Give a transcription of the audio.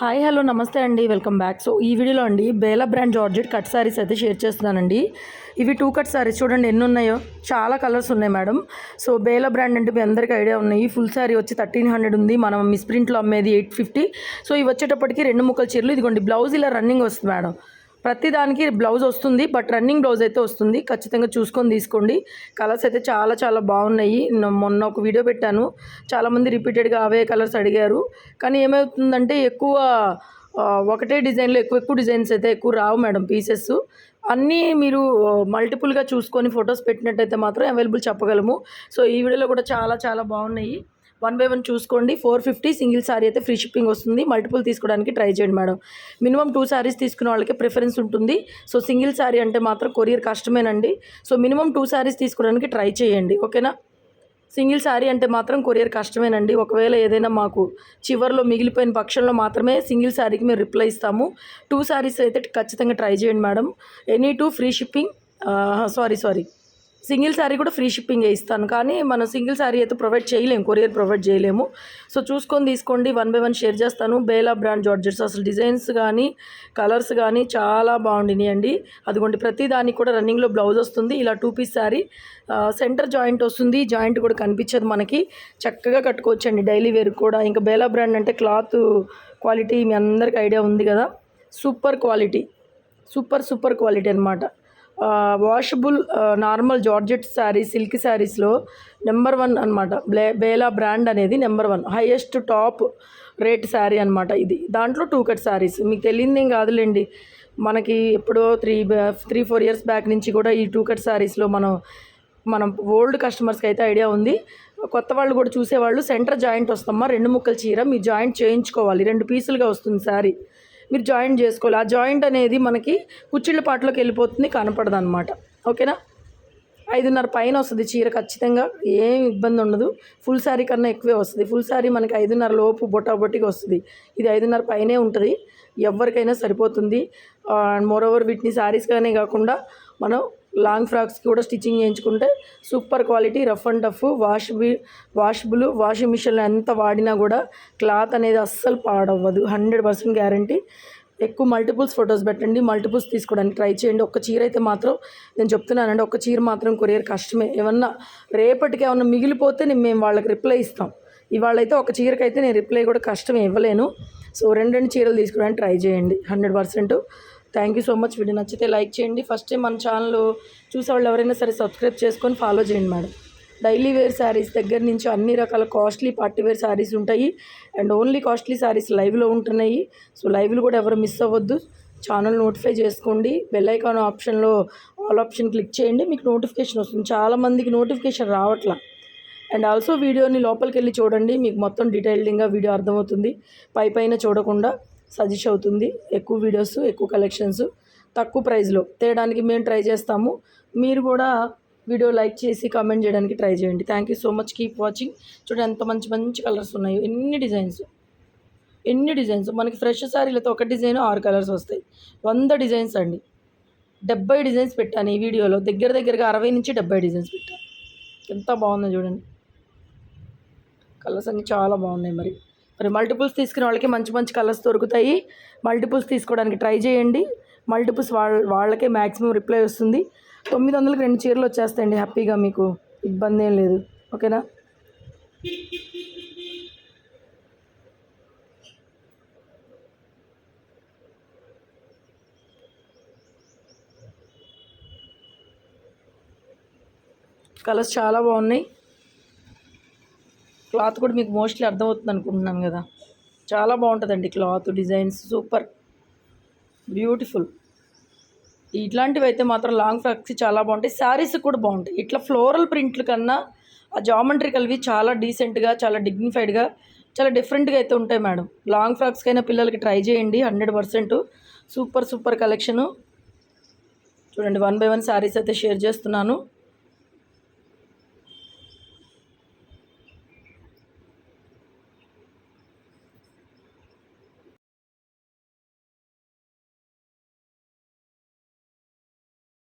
Hi hello నమస్తే అండి. Welcome back. So ఈ వీడియోలో అండి Bela brand georgette cut saris అయితే షేర్ చేస్తున్నానండి. ఇవి టూ కట్ సారీస్ చూడండి ఎన్ని ఉన్నాయో చాలా కలర్స్ ఉన్నాయి మేడం సో బేలా బ్రాండ్ అంటే మీ అందరికీ ఐడియా ఉన్నాయి. ఫుల్ సారీ వచ్చి థర్టీన్ హండ్రెడ్ ఉంది. మనం మిస్ ప్రింట్లో అమ్మేది ఎయిట్ ఫిఫ్టీ సో ఇవి వచ్చేటప్పటికి రెండు ముక్కల చీరలు. ఇదిగోండి బ్లౌజ్ ఇలా రన్నింగ్ వస్తుంది మేడం ప్రతిదానికి బ్లౌజ్ వస్తుంది బట్ రన్నింగ్ బ్లౌజ్ అయితే వస్తుంది. ఖచ్చితంగా చూసుకొని తీసుకోండి. కలర్స్ అయితే చాలా చాలా బాగున్నాయి. మొన్న ఒక వీడియో పెట్టాను. చాలామంది రిపీటెడ్గా అవే కలర్స్ అడిగారు. కానీ ఏమవుతుందంటే ఎక్కువ ఒకటే డిజైన్లో ఎక్కువ ఎక్కువ డిజైన్స్ అయితే ఎక్కువ రావు మేడం పీసెస్ అన్నీ మీరు మల్టిపుల్గా చూసుకొని ఫొటోస్ పెట్టినట్టయితే మాత్రం అవైలబుల్ చెప్పగలము. సో ఈ వీడియోలో కూడా చాలా చాలా బాగున్నాయి. వన్ బై వన్ చూసుకోండి. ఫోర్ ఫిఫ్టీ సింగిల్ సారీ అయితే ఫ్రీ షిప్పింగ్ వస్తుంది. మల్టిపుల్ తీసుకోవడానికి ట్రై చేయండి మేడం. మినిమం టూ సారీస్ తీసుకునే వాళ్ళకి ప్రిఫరెన్స్ ఉంటుంది. సో సింగిల్ సారీ అంటే మాత్రం కొరియర్ కష్టమేనండి. సో మినిమం టూ సారీస్ తీసుకోవడానికి ట్రై చేయండి. ఓకేనా? సింగిల్ శారీ అంటే మాత్రం కొరియర్ కష్టమేనండి. ఒకవేళ ఏదైనా మాకు చివరిలో మిగిలిపోయిన పక్షంలో మాత్రమే సింగిల్ శారీకి మేము రిప్లై ఇస్తాము. టూ శారీస్ అయితే ఖచ్చితంగా ట్రై చేయండి madam. Any two free shipping. Sari sari. Single sari కూడా ఫ్రీ షిప్పింగ్ ఇస్తాను. కానీ మనం సింగిల్ శారీ అయితే ప్రొవైడ్ చేయలేము. కొరియర్ ప్రొవైడ్ చేయలేము. సో చూసుకొని తీసుకోండి. వన్ బై వన్ షేర్ చేస్తాను. Bela brand georgettes. అసలు డిజైన్స్ కానీ కలర్స్ కానీ చాలా బాగుండినాయి అండి అదిగోండి ప్రతి దానికి కూడా రన్నింగ్లో బ్లౌజ్ వస్తుంది. ఇలా two piece sari centre joint వస్తుంది. జాయింట్ కూడా కనిపించదు మనకి. చక్కగా కట్టుకోవచ్చండి. డైలీ వేర్ కూడా. ఇంకా బేలా బ్రాండ్ అంటే క్లాత్ క్వాలిటీ మీ అందరికి ఐడియా ఉంది కదా. Super quality. Super super quality అనమాట washable normal georgette sari silk శారీస్లో నెంబర్ వన్ అనమాట బ్లే బేలా బ్రాండ్ అనేది number one highest top rate sari అనమాట ఇది. దాంట్లో టూ కట్ శారీస్ మీకు తెలియదు ఏం కాదులేండి. మనకి ఎప్పుడో three three four years back నుంచి కూడా ఈ టూ కట్ శారీస్లో మనం మనం ఓల్డ్ కస్టమర్స్కి అయితే ఐడియా ఉంది. కొత్త వాళ్ళు కూడా చూసేవాళ్ళు సెంటర్ జాయింట్ వస్తామా? రెండు ముక్కల చీర మీరు జాయింట్ చేయించుకోవాలి. రెండు పీసులుగా వస్తుంది శారీ మీరు జాయింట్ చేసుకోవాలి. ఆ జాయింట్ అనేది మనకి కుచ్చిళ్ళ పాటలోకి వెళ్ళిపోతుంది కనపడదు అనమాట ఓకేనా? ఐదున్నర పైన వస్తుంది చీర ఖచ్చితంగా ఏం ఇబ్బంది ఉండదు. ఫుల్ శారీ కన్నా ఎక్కువే వస్తుంది. ఫుల్ శారీ మనకి ఐదున్నర లోపు బొట్టా వస్తుంది. ఇది ఐదున్నర పైనే ఉంటుంది. ఎవరికైనా సరిపోతుంది. మోరోవర్ వీటిని శారీస్గానే కాకుండా మనం లాంగ్ ఫ్రాక్స్కి కూడా స్టిచ్చింగ్ చేయించుకుంటే super quality rough and tough wash washable washing మిషన్లో ఎంత వాడినా కూడా క్లాత్ అనేది అస్సలు పాడవ్వదు. Hundred percent guarantee. ఎక్కువ మల్టిపుల్స్ ఫొటోస్ పెట్టండి మల్టిపుల్స్ తీసుకోవడానికి ట్రై చేయండి. ఒక్క చీర అయితే మాత్రం నేను చెప్తున్నానండి ఒక్క చీర మాత్రం కొరియర్ కష్టమే. ఏమన్నా రేపటికి ఏమన్నా మిగిలిపోతే నేను మేము వాళ్ళకి రిప్లై ఇస్తాం. ఇవాళ అయితే ఒక చీరకైతే నేను రిప్లై కూడా కష్టమే ఇవ్వలేను. సో రెండు రెండు చీరలు తీసుకోవడానికి ట్రై చేయండి. Hundred percent thank you so much video నచ్చితే లైక్ చేయండి. ఫస్ట్ టైం మన ఛానల్ చూసేవాళ్ళు ఎవరైనా సరే సబ్స్క్రైబ్ చేసుకొని ఫాలో చేయండి మేడం. డైలీ వేర్ శారీస్ దగ్గర నుంచి అన్ని రకాల కాస్ట్లీ పార్టీ వేర్ శారీస్ ఉంటాయి. అండ్ ఓన్లీ కాస్ట్లీ శారీస్ లైవ్లో ఉంటున్నాయి. సో లైవ్లు కూడా ఎవరు మిస్ అవ్వద్దు. ఛానల్ నోటిఫై చేసుకోండి. బెల్ ఐకాన్ ఆప్షన్లో ఆల్ ఆప్షన్ క్లిక్ చేయండి. మీకు నోటిఫికేషన్ వస్తుంది. చాలామందికి నోటిఫికేషన్ రావట్లా. అండ్ ఆల్సో వీడియోని లోపలికి వెళ్ళి చూడండి. మీకు మొత్తం డీటెయిల్డ్గా వీడియో అర్థమవుతుంది. పై పైన చూడకుండా. సజెస్ట్ అవుతుంది. ఎక్కువ వీడియోస్ ఎక్కువ కలెక్షన్స్ తక్కువ ప్రైస్లో తేయడానికి మేము ట్రై చేస్తాము. మీరు కూడా వీడియో లైక్ చేసి కామెంట్ చేయడానికి ట్రై చేయండి. Thank you so much keep watching చూడండి ఎంత మంచి మంచి కలర్స్ ఉన్నాయి. ఎన్ని డిజైన్స్ ఎన్ని డిజైన్స్ మనకి ఫ్రెష్ శారీలతో ఒక డిజైన్ ఆరు కలర్స్ వస్తాయి. వంద డిజైన్స్ అండి. డెబ్బై డిజైన్స్ పెట్టాను ఈ వీడియోలో దగ్గర దగ్గరగా అరవై నుంచి డెబ్బై డిజైన్స్ పెట్టాను. ఎంత బాగుందో చూడండి. కలర్స్ అన్నీ చాలా బాగున్నాయి మరి. మరి మల్టిపుల్స్ తీసుకునే వాళ్ళకి మంచి మంచి కలర్స్ దొరుకుతాయి. మల్టిపుల్స్ తీసుకోవడానికి ట్రై చేయండి. మల్టిపుల్స్ వాళ్ళ వాళ్ళకే మ్యాక్సిమం రిప్లై వస్తుంది. తొమ్మిది వందలకి రెండు చీరలు వచ్చేస్తాయండి హ్యాపీగా మీకు. ఇబ్బంది ఏం లేదు. ఓకేనా కలర్స్ చాలా బాగున్నాయి. క్లాత్ కూడా మీకు మోస్ట్లీ అర్థమవుతుంది అనుకుంటున్నాను కదా. చాలా బాగుంటుందండి క్లాత్ డిజైన్స్ సూపర్. బ్యూటిఫుల్. ఇట్లాంటివి అయితే మాత్రం లాంగ్ ఫ్రాక్స్ చాలా బాగుంటాయి. శారీస్ కూడా బాగుంటాయి. ఇట్లా ఫ్లోరల్ ప్రింట్లు కన్నా ఆ జామెంట్రీ కలివి చాలా డీసెంట్గా చాలా డిగ్నిఫైడ్గా చాలా డిఫరెంట్గా అయితే ఉంటాయి మేడం. లాంగ్ ఫ్రాక్స్కైనా పిల్లలకి ట్రై చేయండి. Hundred percent super super collection. చూడండి వన్ బై వన్ శారీస్ అయితే షేర్ చేస్తున్నాను.